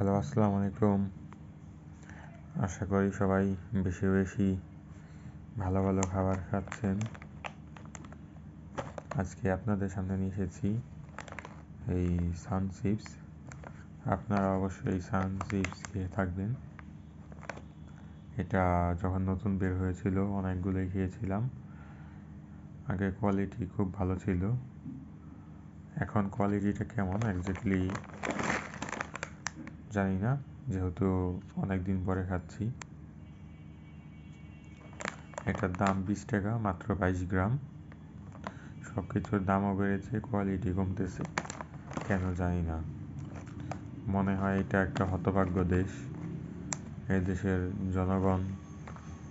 Hello আসসালামু আলাইকুম আশা করি সবাই বেশি বেশি ভালো ভালো খাবার খাচ্ছেন। আজকে আপনাদের সামনে নিয়ে এসেছি এই সান চিপস। আপনারা অবশ্যই সান চিপস খেয়ে থাকবেন। এটা যখন নতুন বের হয়েছিল, অনেকগুলোই খেয়েছিলাম। আগে কোয়ালিটি খুব ভালো ছিল। এখন কোয়ালিটিটা কেমন? একজাক্টলি জানি না, যেহেতু অনেক দিন পরে খাচ্ছি। এটার দাম বিশ টাকা, মাত্র বাইশ গ্রাম। সব কিছুর দামও বেড়েছে কোয়ালিটি কমতেছে, কেন জানি না। মনে হয় এটা একটা হতভাগ্য দেশ। এই দেশের জনগণ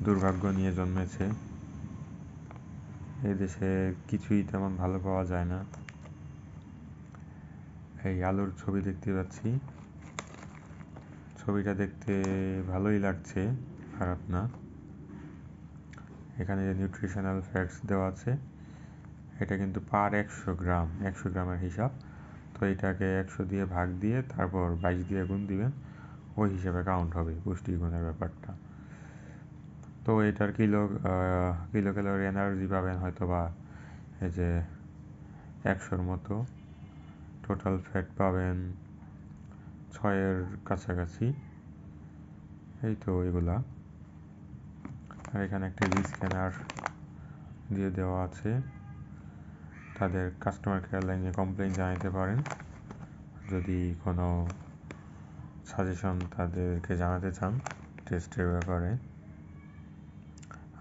দুর্ভাগ্য নিয়ে জন্মেছে। এই দেশে কিছুই তেমন ভালো পাওয়া যায় না। এই আলুর ছবি দেখতে পাচ্ছি। ছবিটা দেখতে ভালোই লাগছে, খারাপ না। এখানে যে নিউট্রিশনাল ফ্যাটস দেওয়া আছে, এটা কিন্তু পার একশো গ্রাম, একশো গ্রামের হিসাব। তো এটাকে একশো দিয়ে ভাগ দিয়ে তারপর বাইশ দিয়ে গুণ দিবেন, ওই হিসাবে কাউন্ট হবে পুষ্টিগুণের ব্যাপারটা। তো এটার কিলো কিলো ক্যালোরি এনার্জি পাবেন হয়তো বা এই যে একশোর মতো। টোটাল ফ্যাট পাবেন ছয়ের কাছাকাছি। এই তো এগুলা। আর এখানে একটা স্ক্যানার দিয়ে দেওয়া আছে। তাদের কাস্টমার কেয়ার লাইনে কমপ্লেন জানাতে পারেন। যদি কোনো সাজেশন তাদেরকে জানাতে চান টেস্টের ব্যাপারে।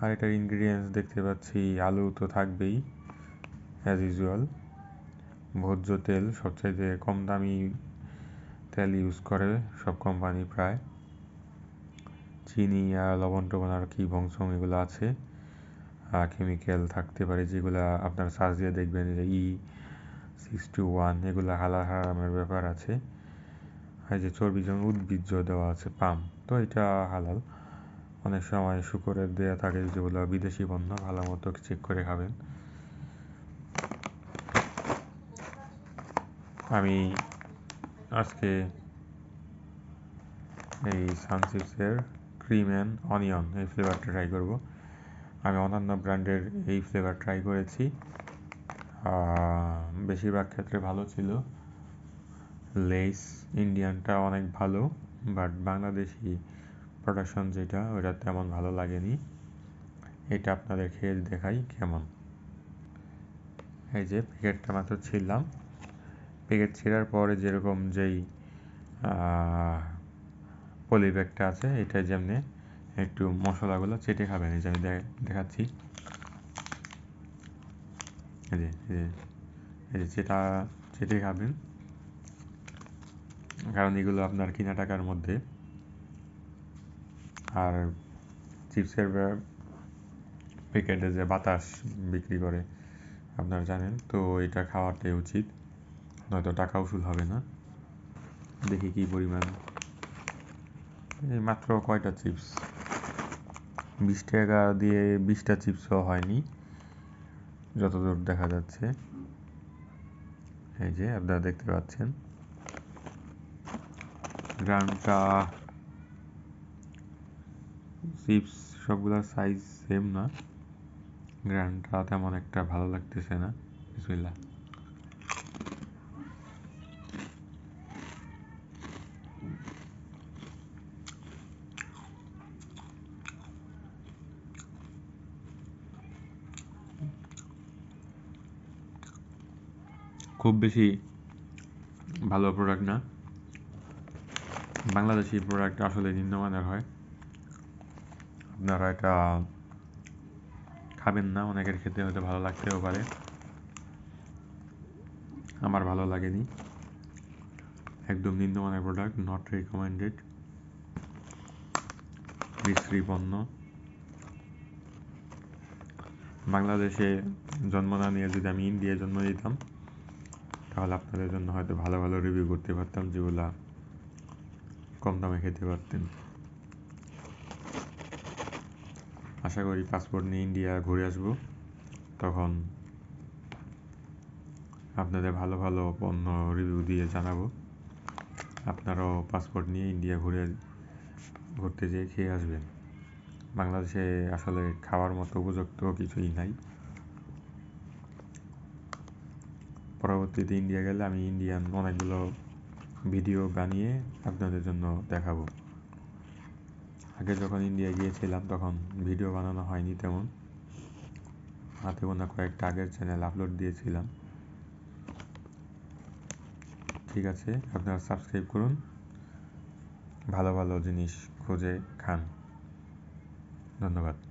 আর এটার ইনগ্রিডিয়েন্টস দেখতে পাচ্ছি, আলু তো থাকবেই অ্যাজ ইউজুয়াল ভোজ্য তেল সবচাইতে কম দামি তেল ইউজ করে সব কোম্পানি প্রায়। চিনি আর লবণ টবণ আর কি বংশম এগুলো আছে। কেমিক্যাল থাকতে পারে যেগুলো আপনার সার্চ দিয়ে দেখবেন যে ই সিক্স টু ওয়ান এগুলো হালা হারামের ব্যাপার আছে। আর যে চর্বি যেমন উদ্ভিজ্জ দেওয়া আছে, পাম, তো এটা হালাল। অনেক সময় শুকরের দেওয়া থাকে যেগুলো বিদেশি পণ্য ভালো মতো চেক করে খাবেন। আমি আজকে এই সানসিপসের ক্রিম অ্যান্ড অনিয়ন এই ফ্লেভারটা ট্রাই করব। আমি অন্যান্য ব্র্যান্ডের এই ফ্লেভার ট্রাই করেছি। বেশিরভাগ ক্ষেত্রে ভালো ছিল। লেস ইন্ডিয়ানটা অনেক ভালো বাট বাংলাদেশি প্রোডাকশন যেটা, ওটা তেমন ভালো লাগেনি। এটা আপনাদের খেয়ে দেখাই কেমন। এই যে প্যাকেটটা মাত্র ছিলাম প্যাকেট ছেঁড়ার পরে যেরকম যেই পলি ব্যাগটা আছে এটা যেমনি একটু মশলাগুলো চেটে খাবেন। এই যে আমি দেখাচ্ছি। এই যে এই যে চেটা চেটে খাবেন। কারণ এগুলো আপনার কিনা টাকার মধ্যে। আর চিপসের প্যাকেটে যে বাতাস বিক্রি করে, আপনারা জানেন, তো এটা খাওয়াটাই উচিত। নয়তো টাকা উসুল হবে না। দেখি কি পরিমাণ। মাত্র কয়টা চিপস? বিশ টাকা দিয়ে বিশটা চিপসও হয়নি, যতদূর দেখা যাচ্ছে। এই যে আপনারা দেখতে পাচ্ছেন। গ্রামটা চিপস সবগুলোর সাইজ সেম না। গ্রানটা তেমন একটা ভালো লাগতেছে না। বিসমিল্লাহ। খুব বেশি ভালো প্রোডাক্ট না। বাংলাদেশি প্রোডাক্ট আসলে নিম্নমানের হয়। আপনারা এটা খাবেন না, অনেকের খেতে হয়তো ভালো লাগতেও পারে। আমার ভালো লাগেনি। একদম নিম্নমানের প্রোডাক্ট নট রিকমেন্ডেড বিশ্রী পণ্য। বাংলাদেশে জন্ম না নিয়ে যদি আমি ইন্ডিয়ায় জন্ম নিতাম তাহলে আপনাদের জন্য হয়তো ভালো ভালো রিভিউ করতে পারতাম, যেগুলা কম দামে খেতে পারতেন। আশা করি পাসপোর্ট নিয়ে ইন্ডিয়া ঘুরে আসব। তখন আপনাদের ভালো ভালো পণ্য রিভিউ দিয়ে জানাব। আপনারাও পাসপোর্ট নিয়ে ইন্ডিয়া ঘুরে ঘুরতে যেয়ে খেয়ে আসবেন। বাংলাদেশে আসলে খাওয়ার মতো উপযুক্ত কিছুই নাই। পরবর্তীতে ইন্ডিয়া গেলে আমি ইন্ডিয়ান অনেকগুলো ভিডিও বানিয়ে আপনাদের জন্য দেখাবো। আগে যখন ইন্ডিয়া গিয়েছিলাম তখন ভিডিও বানানো হয়নি তেমন। হাতে গোনা কয়েকটা আগের চ্যানেল আপলোড দিয়েছিলাম। ঠিক আছে, আপনারা সাবস্ক্রাইব করুন। ভালো ভালো জিনিস খুঁজে খান। ধন্যবাদ।